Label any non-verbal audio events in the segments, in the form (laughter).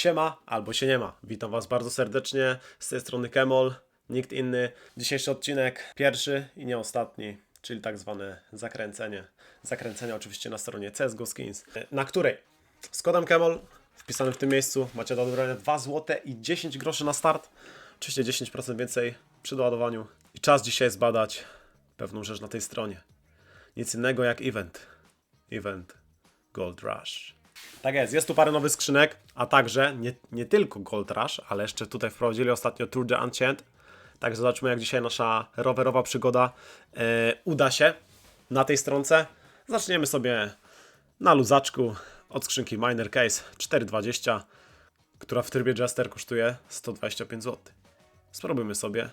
Siema, albo się nie ma. Witam Was bardzo serdecznie. Z tej strony Kemol, nikt inny. Dzisiejszy odcinek, pierwszy i nie ostatni, czyli tak zwane zakręcenie. Zakręcenie oczywiście na stronie CSGO Skins, na której z kodem Kemol, wpisanym w tym miejscu, macie do odebrania 2 zł i 10 groszy na start. Oczywiście 10% więcej przy doładowaniu. I czas dzisiaj zbadać pewną rzecz na tej stronie. Nic innego jak event. Event Gold Rush. Tak jest, jest tu parę nowych skrzynek, a także nie, nie tylko Gold Rush, ale jeszcze tutaj wprowadzili ostatnio Tour de Enchant. Także zobaczmy, jak dzisiaj nasza rowerowa przygoda e, uda się na tej stronce. Zaczniemy sobie na luzaczku od skrzynki Miner Case 420, która w trybie Jester kosztuje 125 zł. Spróbujmy sobie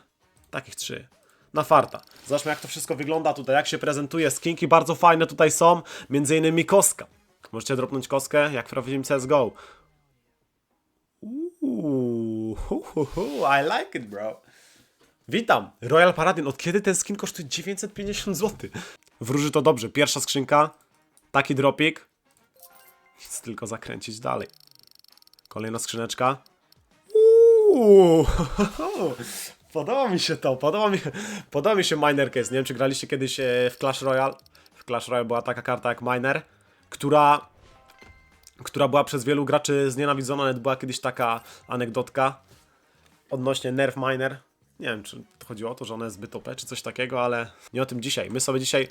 takich trzy na farta. Zobaczmy jak to wszystko wygląda tutaj, jak się prezentuje. Skinki bardzo fajne tutaj są, między innymi koska. Możecie dropnąć koskę, jak w prawdziwym CSGO. Uuu, hu, hu, hu, I like it, bro. Witam! Royal Paladin. Od kiedy ten skin kosztuje 950 zł? Wróży to dobrze. Pierwsza skrzynka. Taki dropik. Nic tylko zakręcić dalej. Kolejna skrzyneczka. Uuu, podoba mi się to, podoba mi, podoba mi się Miner Case. Nie wiem, czy graliście kiedyś e, w Clash Royale. W Clash Royale była taka karta jak Miner, która, która była przez wielu graczy znienawidzona. Nawet była kiedyś taka anegdotka odnośnie Nerf Miner. Nie wiem, czy chodziło o to, że ona jest zbyt OP, czy coś takiego, ale nie o tym dzisiaj. My sobie dzisiaj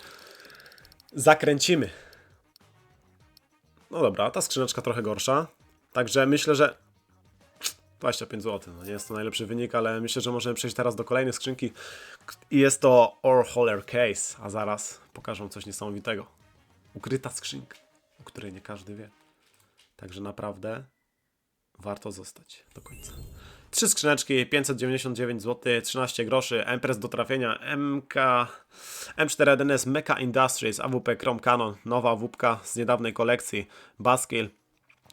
zakręcimy. No dobra, ta skrzyneczka trochę gorsza. Także myślę, że 25 zł. No nie jest to najlepszy wynik, ale myślę, że możemy przejść teraz do kolejnej skrzynki. I jest to Or Holler Case. A zaraz pokażę coś niesamowitego. Ukryta skrzynka, o której nie każdy wie. Także naprawdę warto zostać do końca. Trzy skrzyneczki, 599 zł, 13 groszy, Empress do trafienia, MK, M411 Mecha Industries, AWP Chrome Cannon, nowa AWP z niedawnej kolekcji, Baskill,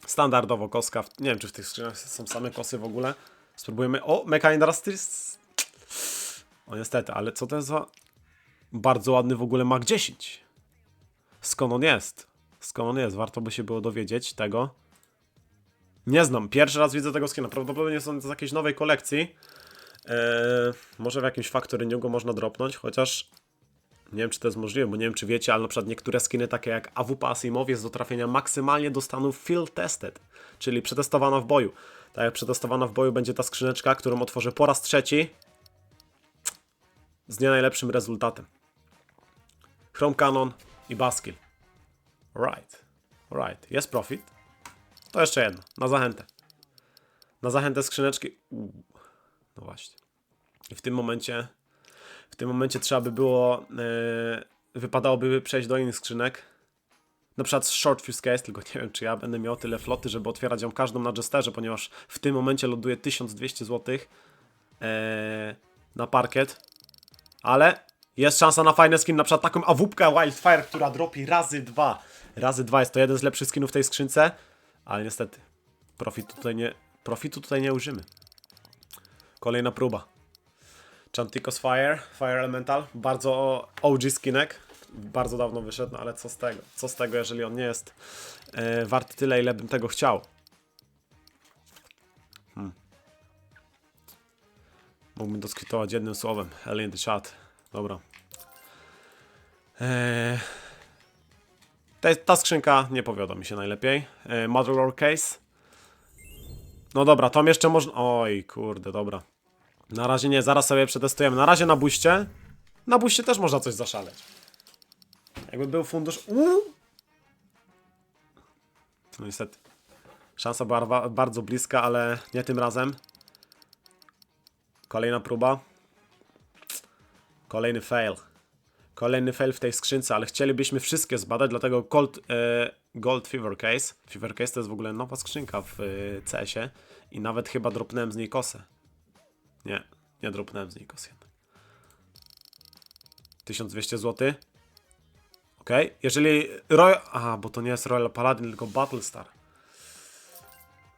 standardowo koska, nie wiem czy w tych skrzyniach są same kosy w ogóle. Spróbujemy, o, Mecha Industries, o niestety, ale co to jest za bardzo ładny w ogóle Mac 10? Skąd on jest? Skąd on jest? Warto by się było dowiedzieć tego. Nie znam. Pierwszy raz widzę tego skina. Prawdopodobnie są z jakiejś nowej kolekcji. Eee, może w jakimś Factory go można dropnąć, chociaż nie wiem, czy to jest możliwe, bo nie wiem, czy wiecie, ale na przykład niektóre skiny, takie jak AWP Asimov, jest do trafienia maksymalnie do stanu field tested, czyli przetestowana w boju. Tak jak przetestowana w boju będzie ta skrzyneczka, którą otworzę po raz trzeci z nie najlepszym rezultatem. Chrome Cannon i Baskill. Right. Right. Jest profit. To jeszcze jedno, na zachętę. Na zachętę skrzyneczki. Uuu. No właśnie. I w tym momencie, w tym momencie trzeba by było, yy, wypadałoby przejść do innych skrzynek. Na przykład Short Fuse Case, tylko nie wiem, czy ja będę miał tyle floty, żeby otwierać ją każdą na Jesterze, ponieważ w tym momencie ląduje 1200 zł na parkiet. Ale jest szansa na fajny skin, na przykład taką awupkę Wildfire, która dropi razy dwa. Razy dwa jest to jeden z lepszych skinów w tej skrzynce. Ale niestety, profitu tutaj nie, profitu tutaj nie użymy. Kolejna próba. Chanticos Fire, Fire Elemental. Bardzo OG skinek. Bardzo dawno wyszedł, no ale co z tego? Co z tego, jeżeli on nie jest e, wart tyle, ile bym tego chciał? Hmm. Mógłbym doskwitować jednym słowem. Alien the chat. Dobra. Eee, ta, ta skrzynka nie powiodła mi się najlepiej. E, Motherlore Case. No dobra, tam jeszcze można... Oj, kurde, dobra. Na razie nie, zaraz sobie przetestujemy. Na razie na buście. Na buście też można coś zaszaleć. Jakby był fundusz... Uuu. No niestety. Szansa była bardzo bliska, ale nie tym razem. Kolejna próba. Kolejny fail. Kolejny fail w tej skrzynce, ale chcielibyśmy wszystkie zbadać, dlatego Gold, e, Gold Fever Case. Fever Case to jest w ogóle nowa skrzynka w e, CS-ie i nawet chyba dropnąłem z niej kosę. Nie, nie dropnąłem z niej kosy jednak. 1200 zł. Ok, jeżeli Royal... Aha, bo to nie jest Royal Paladin, tylko Battlestar.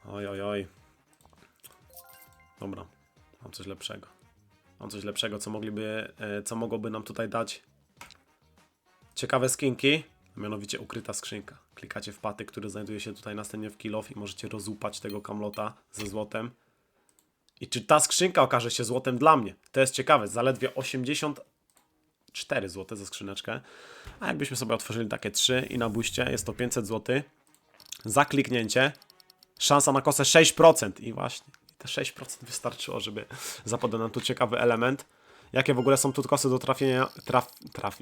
Oj, oj, oj. Dobra, mam coś lepszego. Mam coś lepszego, co mogliby, e, co mogłoby nam tutaj dać ciekawe skinki, mianowicie ukryta skrzynka. Klikacie w patyk, który znajduje się tutaj następnie w kill off i możecie rozłupać tego kamlota ze złotem. I czy ta skrzynka okaże się złotem dla mnie? To jest ciekawe, zaledwie 84 zł za skrzyneczkę. A jakbyśmy sobie otworzyli takie 3 i na buście jest to 500 zł. Za kliknięcie szansa na kosę 6%. I właśnie, te 6% wystarczyło, żeby zapadł nam tu ciekawy element. Jakie w ogóle są tu kosy do trafienia? Traf, traf,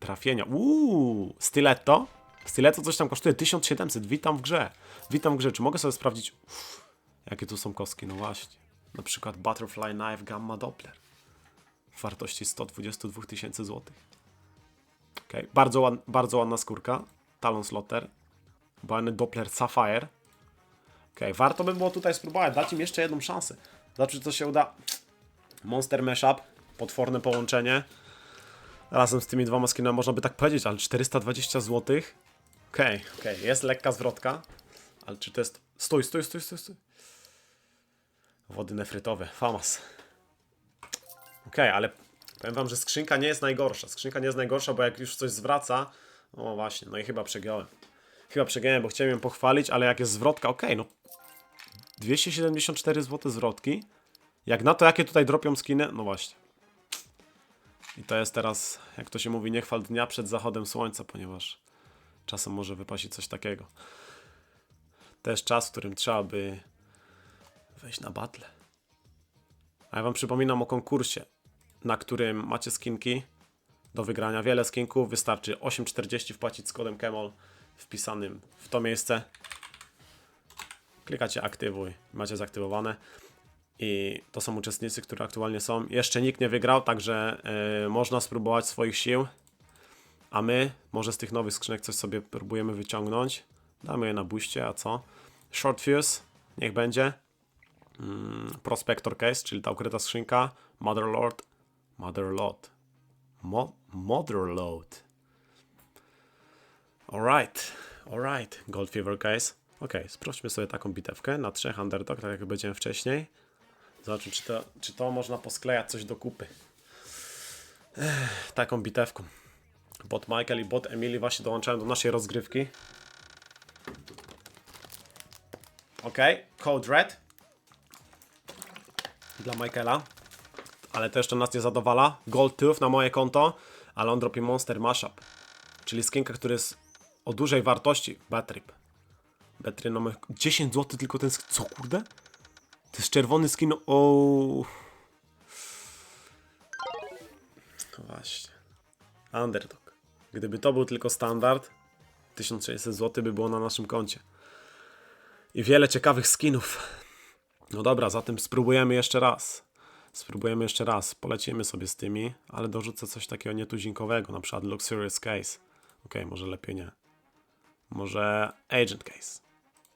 trafienia. Uuu, stiletto. Stiletto coś tam kosztuje 1700. Witam w grze. Witam w grze. Czy mogę sobie sprawdzić? Jakie tu są kostki? No właśnie. Na przykład Butterfly Knife Gamma Doppler. W wartości 122 tysięcy złotych. Okay. Bardzo, ład, bardzo ładna skórka. Talon Slotter. Bany Doppler Sapphire. Okej, warto by było tutaj spróbować. Dać im jeszcze jedną szansę. Zobaczyć, co się uda. Monster Mashup. Potworne połączenie. Razem z tymi dwoma skinami można by tak powiedzieć, ale 420 zł. Okej, okej, jest lekka zwrotka. Ale czy to jest... Stój, stój, stój, stój, stój. Wody nefrytowe, famas. Okej, ale powiem wam, że skrzynka nie jest najgorsza. Skrzynka nie jest najgorsza, bo jak już coś zwraca... O właśnie, no i chyba przegiąłem. Chyba przegiąłem, bo chciałem ją pochwalić, ale jak jest zwrotka, okej, no 274 zł zwrotki. Jak na to, jakie tutaj dropią skiny, no właśnie. I to jest teraz, jak to się mówi, nie chwal dnia przed zachodem słońca, ponieważ czasem może wypaść coś takiego. To jest czas, w którym trzeba by wejść na battle. A ja wam przypominam o konkursie, na którym macie skinki do wygrania. Wiele skinków, wystarczy 8,40 wpłacić z kodem KEMOL wpisanym w to miejsce klikacie aktywuj, macie zaktywowane. I to są uczestnicy, którzy aktualnie są. Jeszcze nikt nie wygrał, także yy, można spróbować swoich sił. A my może z tych nowych skrzynek coś sobie próbujemy wyciągnąć. Damy je na buście, a co? Short Fuse, niech będzie. Mm, Prospector Case, czyli ta ukryta skrzynka. Motherlord. Motherlord. Mo Motherload. Alright, alright. Gold Fever Case. Ok, sprawdźmy sobie taką bitewkę na trzech underdog, tak jak będziemy wcześniej. Zobaczmy, czy to, czy to można posklejać coś do kupy. Ech, taką bitewką. Bot Michael i bot Emily właśnie dołączają do naszej rozgrywki. Ok, Code Red. Dla Michaela. Ale to jeszcze nas nie zadowala. Gold Tooth na moje konto, ale on dropi Monster Mashup. Czyli skinka, który jest o dużej wartości. Bad Trip. Betry no 10 zł tylko ten Co kurde? To jest czerwony skin. O. Właśnie. Underdog. Gdyby to był tylko standard, 1600 zł by było na naszym koncie. I wiele ciekawych skinów. No dobra, zatem spróbujemy jeszcze raz. Spróbujemy jeszcze raz. Polecimy sobie z tymi, ale dorzucę coś takiego nietuzinkowego, na przykład Luxurious Case. Okej, może lepiej nie. Może Agent Case.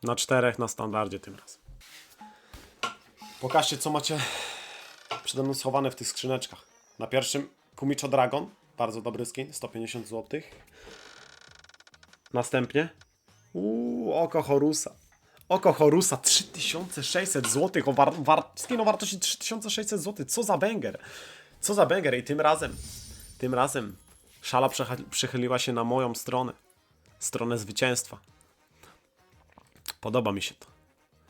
Na czterech na standardzie tym razem. Pokażcie, co macie przede mną schowane w tych skrzyneczkach. Na pierwszym Kumicho Dragon. Bardzo dobry skin, 150 zł. Następnie uuu, Oko Horusa. Oko Horusa 3600 zł. O war, war, skin o wartości 3600 zł. Co za banger. Co za banger. I tym razem, tym razem szala przychyliła się na moją stronę. Stronę zwycięstwa. Podoba mi się to.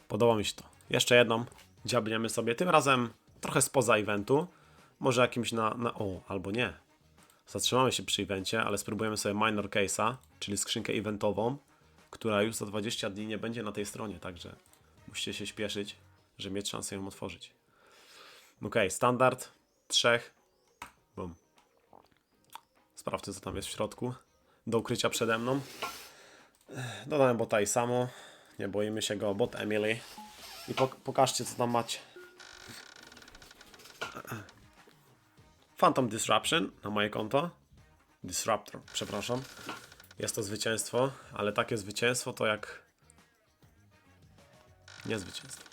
Podoba mi się to. Jeszcze jedną dziabniemy sobie. Tym razem trochę spoza eventu. Może jakimś na, na... O, albo nie. Zatrzymamy się przy evencie, ale spróbujemy sobie minor case'a, czyli skrzynkę eventową, która już za 20 dni nie będzie na tej stronie, także musicie się śpieszyć, żeby mieć szansę ją otworzyć. Ok, standard. Trzech. Bum. Sprawdźcie, co tam jest w środku. Do ukrycia przede mną. Dodałem bota i samo. Nie boimy się go, bot Emily. I pok pokażcie, co tam macie. Phantom Disruption na moje konto. Disruptor, przepraszam. Jest to zwycięstwo, ale takie zwycięstwo to jak. Nie zwycięstwo.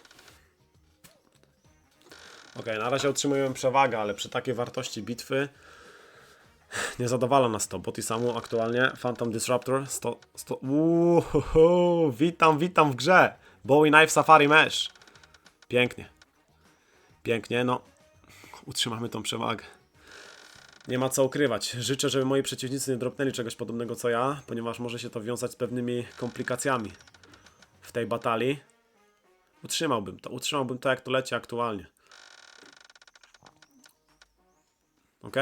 Ok, na razie utrzymujemy przewagę, ale przy takiej wartości bitwy nie zadowala nas to. Bot i samu aktualnie Phantom Disruptor 100. 100 Uuu, witam, witam w grze. Bowie Knife Safari Mesh. Pięknie. Pięknie, no. Utrzymamy tą przewagę. Nie ma co ukrywać. Życzę, żeby moi przeciwnicy nie dropnęli czegoś podobnego co ja, ponieważ może się to wiązać z pewnymi komplikacjami w tej batalii. Utrzymałbym to, utrzymałbym to jak to leci aktualnie. Ok?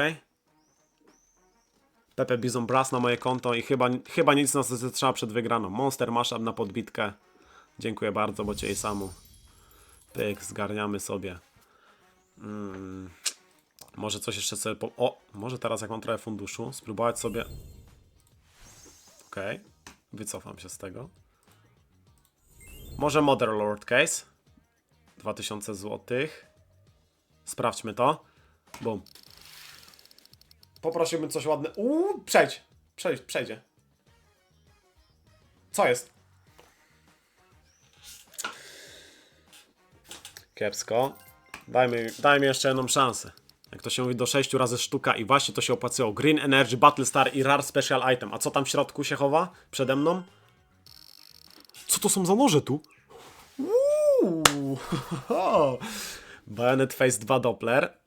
Pepe Bizon Brass na moje konto i chyba, chyba nic nas zatrzyma przed wygraną. Monster Mashup na podbitkę. Dziękuję bardzo, bo cię i samu. Pyk, zgarniamy sobie. Mm. Może coś jeszcze sobie. Po... O, może teraz, jak mam trochę funduszu, spróbować sobie. Okej, wycofam się z tego. Może Mother Lord Case. 2000 zł. Sprawdźmy to. Bum. Poprosiłbym coś ładne. Uuu, przejdź. Przejdź, przejdzie. Co jest? Kiepsko. Dajmy, dajmy jeszcze jedną szansę. Jak to się mówi, do 6 razy sztuka i właśnie to się opłaciło. Green Energy, Battle Star i Rare Special Item. A co tam w środku się chowa? Przede mną? Co to są za noże tu? Uuu, (laughs) Bayonet Face 2 Doppler.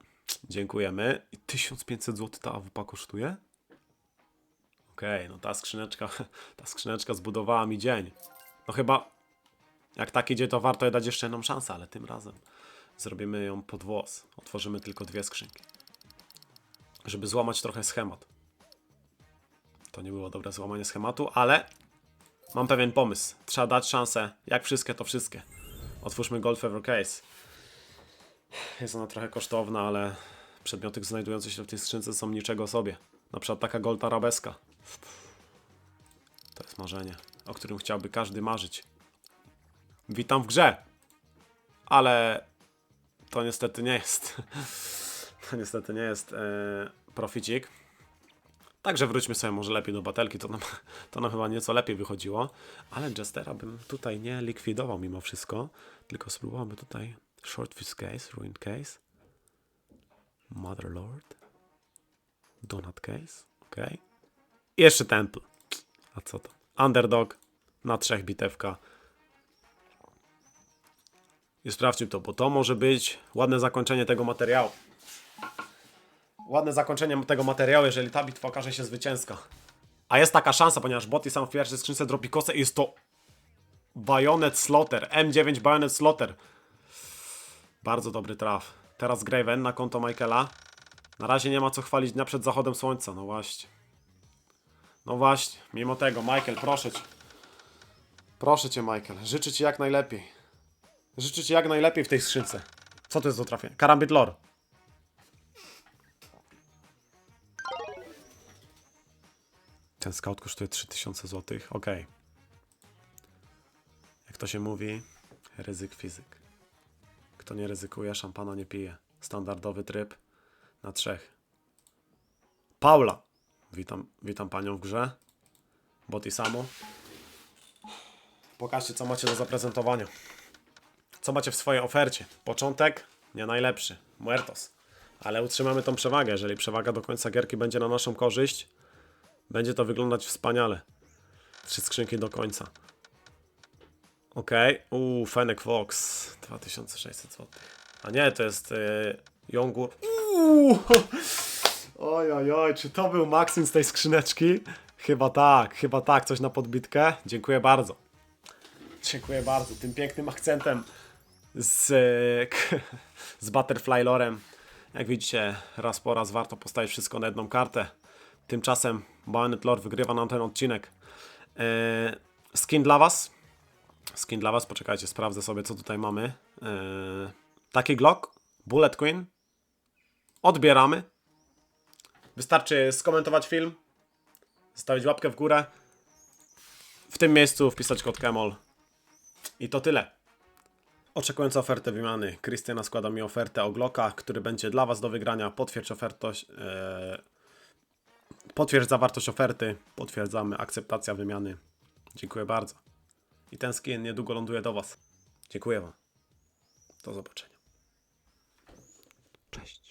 Dziękujemy. I 1500 zł ta AWP kosztuje? Okej, no ta skrzyneczka, (laughs) ta skrzyneczka zbudowała mi dzień. No chyba, jak tak idzie, to warto jej dać jeszcze jedną szansę, ale tym razem zrobimy ją pod włos. Otworzymy tylko dwie skrzynki. Żeby złamać trochę schemat. To nie było dobre złamanie schematu, ale mam pewien pomysł. Trzeba dać szansę. Jak wszystkie, to wszystkie. Otwórzmy Gold Fever Case. Jest ona trochę kosztowna, ale przedmioty znajdujące się w tej skrzynce są niczego sobie. Na przykład taka Gold Arabeska. To jest marzenie, o którym chciałby każdy marzyć. Witam w grze! Ale to niestety nie jest. (laughs) To niestety nie jest e, proficik. Także wróćmy sobie może lepiej do batelki, to nam, (laughs) to nam chyba nieco lepiej wychodziło. Ale Jestera bym tutaj nie likwidował mimo wszystko, tylko spróbowałbym tutaj Shortfish Case, Ruined Case, Motherlord, Donut Case, ok. I jeszcze Temple. A co to? Underdog na trzech bitewka. I sprawdźmy to, bo to może być ładne zakończenie tego materiału. Ładne zakończenie tego materiału, jeżeli ta bitwa okaże się zwycięska. A jest taka szansa, ponieważ boty sam w pierwszej skrzynce dropi kosę i jest to Bayonet Slaughter, M9 Bayonet Slaughter. Bardzo dobry traf. Teraz Graven na konto Michaela. Na razie nie ma co chwalić dnia przed zachodem słońca, no właśnie. No właśnie, mimo tego, Michael, proszę cię. Proszę cię, Michael, życzę ci jak najlepiej. Życzę ci jak najlepiej w tej skrzynce. Co to jest do trafienia? Karambit Lore. Ten scout kosztuje 3000 zł. Ok. Jak to się mówi, ryzyk fizyk. Kto nie ryzykuje, szampana nie pije. Standardowy tryb na trzech. Paula. Witam, witam panią w grze. Boti samo. Pokażcie, co macie do zaprezentowania. Co macie w swojej ofercie? Początek? Nie najlepszy. Muertos. Ale utrzymamy tą przewagę. Jeżeli przewaga do końca gierki będzie na naszą korzyść, będzie to wyglądać wspaniale. Trzy skrzynki do końca. Okej. Okay. Uuu, Fennec Fox. 2600 zł. A nie, to jest yy, Jongur. Uuu. (laughs) Oj, oj, oj, czy to był Maxim z tej skrzyneczki? Chyba tak, chyba tak, coś na podbitkę. Dziękuję bardzo. Dziękuję bardzo. Tym pięknym akcentem z, z Butterfly Lorem. Jak widzicie, raz po raz warto postawić wszystko na jedną kartę. Tymczasem Bayonet Lore wygrywa nam ten odcinek. Eee, skin dla Was. Skin dla Was, poczekajcie, sprawdzę sobie, co tutaj mamy. Eee, taki Glock, Bullet Queen. Odbieramy. Wystarczy skomentować film, zostawić łapkę w górę. W tym miejscu wpisać kod KEMOL. I to tyle. Oczekując ofertę wymiany, Krystiana składa mi ofertę o Glocka, który będzie dla Was do wygrania. Potwierdź ofertość. E, potwierdź zawartość oferty. Potwierdzamy akceptacja wymiany. Dziękuję bardzo. I ten skin niedługo ląduje do Was. Dziękuję Wam. Do zobaczenia. Cześć.